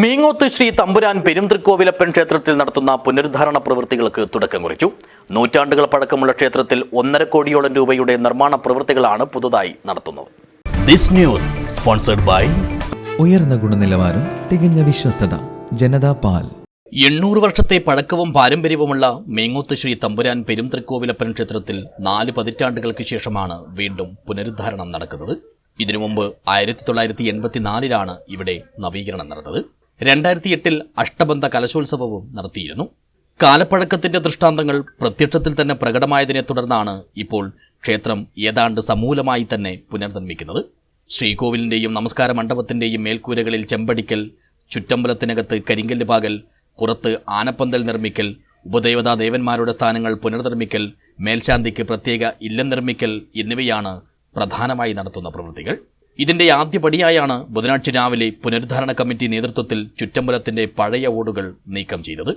മീങ്ങോത്ത് ശ്രീ തമ്പുരാൻ പെരുന്തൃക്കോവിലപ്പൻ ക്ഷേത്രത്തിൽ നടത്തുന്ന പുനരുദ്ധാരണ പ്രവൃത്തികൾക്ക് തുടക്കം കുറിച്ചു. നൂറ്റാണ്ടുകൾ പഴക്കമുള്ള ക്ഷേത്രത്തിൽ ഒന്നര കോടിയോളം രൂപയുടെ നിർമ്മാണ പ്രവൃത്തികളാണ് പുതുതായി നടത്തുന്നത്. ദിസ് ന്യൂസ് സ്പോൺസർഡ് ബൈ ഉയർന്ന ഗുണനിലവാരം തികഞ്ഞ വിശ്വസ്തത ജനതാ പാൽ. എണ്ണൂറ് വർഷത്തെ പഴക്കവും പാരമ്പര്യവുമുള്ള മേങ്ങോത്ത് ശ്രീ തമ്പുരാൻ പെരുന്തൃക്കോവിലപ്പൻ ക്ഷേത്രത്തിൽ നാല് പതിറ്റാണ്ടുകൾക്ക് ശേഷമാണ് വീണ്ടും പുനരുദ്ധാരണം നടക്കുന്നത്. ഇതിനു മുമ്പ് ആയിരത്തി തൊള്ളായിരത്തി എൺപത്തിനാലിലാണ് ഇവിടെ നവീകരണം നടന്നത്. രണ്ടായിരത്തി എട്ടിൽ അഷ്ടബന്ധ കലശോത്സവവും നടത്തിയിരുന്നു. കാലപ്പഴക്കത്തിന്റെ ദൃഷ്ടാന്തങ്ങൾ പ്രത്യക്ഷത്തിൽ തന്നെ പ്രകടമായതിനെ തുടർന്നാണ് ഇപ്പോൾ ക്ഷേത്രം ഏതാണ്ട് സമൂലമായി തന്നെ പുനർനിർമ്മിക്കുന്നത്. ശ്രീകോവിലിന്റെയും നമസ്കാര മണ്ഡപത്തിന്റെയും മേൽക്കൂരകളിൽ ചെമ്പടിക്കൽ ചുറ്റമ്പലത്തിനകത്ത് കരിങ്കല്ല് പാകൽ പുറത്ത് ആനപ്പന്തൽ നിർമ്മിക്കൽ ഉപദേവതാ ദേവന്മാരുടെ സ്ഥാനങ്ങൾ പുനർനിർമ്മിക്കൽ മേൽശാന്തിക്ക് പ്രത്യേക ഇല്ലം നിർമ്മിക്കൽ എന്നിവയാണ് പ്രധാനമായി നടത്തുന്ന പ്രവൃത്തികൾ. ഇതിന്റെ ആദ്യപടിയായാണ് ബുധനാഴ്ച രാവിലെ പുനരുദ്ധാരണ കമ്മിറ്റി നേതൃത്വത്തിൽ ചുറ്റമ്പലത്തിന്റെ പഴയ ഓടുകൾ നീക്കം ചെയ്തത്.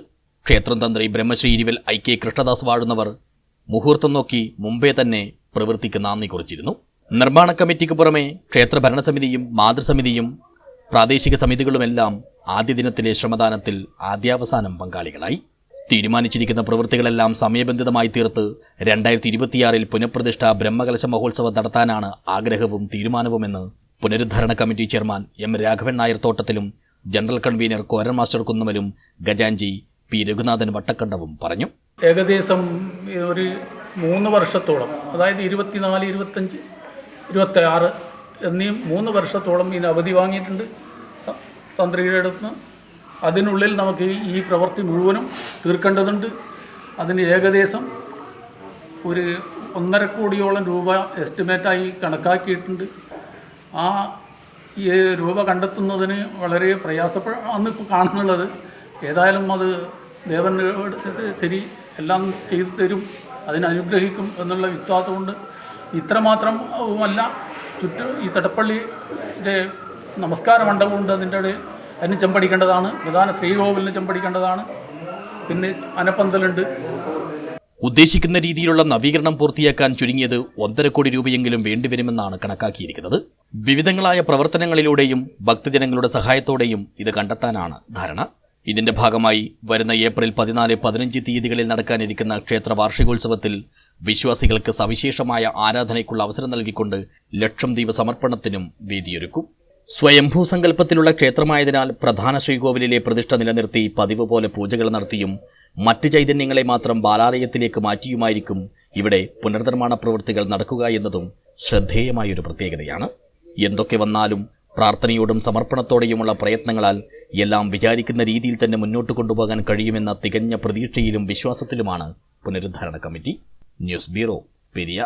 ക്ഷേത്രം തന്ത്രി ബ്രഹ്മശ്രീ ഇരുവൽ ഐ കെ കൃഷ്ണദാസ് വാഴുന്നവർ മുഹൂർത്തം നോക്കി മുമ്പേ തന്നെ പ്രവൃത്തിക്ക് നാന്ദി കുറിച്ചിരുന്നു. നിർമ്മാണ കമ്മിറ്റിക്ക് പുറമെ ക്ഷേത്ര ഭരണസമിതിയും മാതൃസമിതിയും പ്രാദേശിക സമിതികളുമെല്ലാം ആദ്യ ദിനത്തിലെ ശ്രമദാനത്തിൽ ആദ്യാവസാനം പങ്കാളികളായി. തീരുമാനിച്ചിരിക്കുന്ന പ്രവൃത്തികളെല്ലാം സമയബന്ധിതമായി തീർത്ത് രണ്ടായിരത്തി ഇരുപത്തിയാറിൽ പുനഃപ്രതിഷ്ഠ ബ്രഹ്മകലശ മഹോത്സവം നടത്താനാണ് ആഗ്രഹവും തീരുമാനവുമെന്ന് പുനരുദ്ധാരണ committee chairman M Raghavan Nair തോട്ടത്തിലും general convener Koran master കുന്നമലും ഗജാൻജി പി രഘുനാഥൻ വട്ടക്കണ്ടവും പറഞ്ഞു ഏകദേശം ഒരു മൂന്ന് വർഷത്തോളം അതായത് ഇരുപത്തിനാല് ഇരുപത്തഞ്ച് ഇരുപത്തി ആറ് എന്നീ മൂന്ന് വർഷത്തോളം ഇതിന് അവധി വാങ്ങിയിട്ടുണ്ട് തന്ത്രിയുടെ അടുത്ത്. അതിനുള്ളിൽ നമുക്ക് ഈ പ്രവൃത്തി മുഴുവനും തീർക്കേണ്ടതുണ്ട്. അതിന് ഏകദേശം ഒരു ഒന്നര കോടിയോളം രൂപ എസ്റ്റിമേറ്റായി കണക്കാക്കിയിട്ടുണ്ട്. ആ ഈ രൂപ കണ്ടെത്തുന്നതിന് വളരെ പ്രയാസപ്പെടാന്ന് ഇപ്പോൾ കാണുന്നുള്ളത്. ഏതായാലും അത് ദേവനോട് ശരി എല്ലാം ചെയ്തു തരും അതിനനുഗ്രഹിക്കും എന്നുള്ള വിശ്വാസമുണ്ട്. ഇത്രമാത്രം അല്ല ചുറ്റും ഈ തടപ്പള്ളിയുടെ നമസ്കാര മണ്ഡപമുണ്ട് അതിന്റെ അതിന് ചെമ്പടിക്കേണ്ടതാണ്. പ്രധാന ശ്രീകോവിലിന് ചെമ്പടിക്കേണ്ടതാണ്. പിന്നെ അനപ്പന്തലുണ്ട്. ഉദ്ദേശിക്കുന്ന രീതിയിലുള്ള നവീകരണം പൂർത്തിയാക്കാൻ ചുരുങ്ങിയത് ഒന്നര കോടി രൂപയെങ്കിലും വേണ്ടിവരുമെന്നാണ് കണക്കാക്കിയിരിക്കുന്നത്. വിവിധങ്ങളായ പ്രവർത്തനങ്ങളിലൂടെയും ഭക്തജനങ്ങളുടെ സഹായത്തോടെയും ഇത് കണ്ടെത്താനാണ് ധാരണ. ഇതിന്റെ ഭാഗമായി വരുന്ന ഏപ്രിൽ പതിനാല് പതിനഞ്ച് തീയതികളിൽ നടക്കാനിരിക്കുന്ന ക്ഷേത്ര വാർഷികോത്സവത്തിൽ വിശ്വാസികൾക്ക് സവിശേഷമായ ആരാധനയ്ക്കുള്ള അവസരം നൽകിക്കൊണ്ട് ലക്ഷം ദീപ സമർപ്പണത്തിനും വേദിയൊരുക്കും. സ്വയംഭൂ സങ്കല്പത്തിലുള്ള ക്ഷേത്രമായതിനാൽ പ്രധാന ശ്രീകോവിലിലെ പ്രതിഷ്ഠ നിലനിർത്തി പതിവ് പോലെ പൂജകൾ നടത്തിയും മറ്റ് ചൈതന്യങ്ങളെ മാത്രം ബാലാലയത്തിലേക്ക് മാറ്റിയുമായിരിക്കും ഇവിടെ പുനർനിർമ്മാണ പ്രവൃത്തികൾ നടക്കുക എന്നതും ശ്രദ്ധേയമായൊരു പ്രത്യേകതയാണ്. എന്തൊക്കെ വന്നാലും പ്രാർത്ഥനയോടും സമർപ്പണത്തോടെയുമുള്ള പ്രയത്നങ്ങളാൽ എല്ലാം വിചാരിക്കുന്ന രീതിയിൽ തന്നെ മുന്നോട്ട് കൊണ്ടുപോകാൻ കഴിയുമെന്ന തികഞ്ഞ പ്രതീക്ഷയിലും വിശ്വാസത്തിലുമാണ് പുനരുദ്ധാരണ കമ്മിറ്റി. News bureau Periya.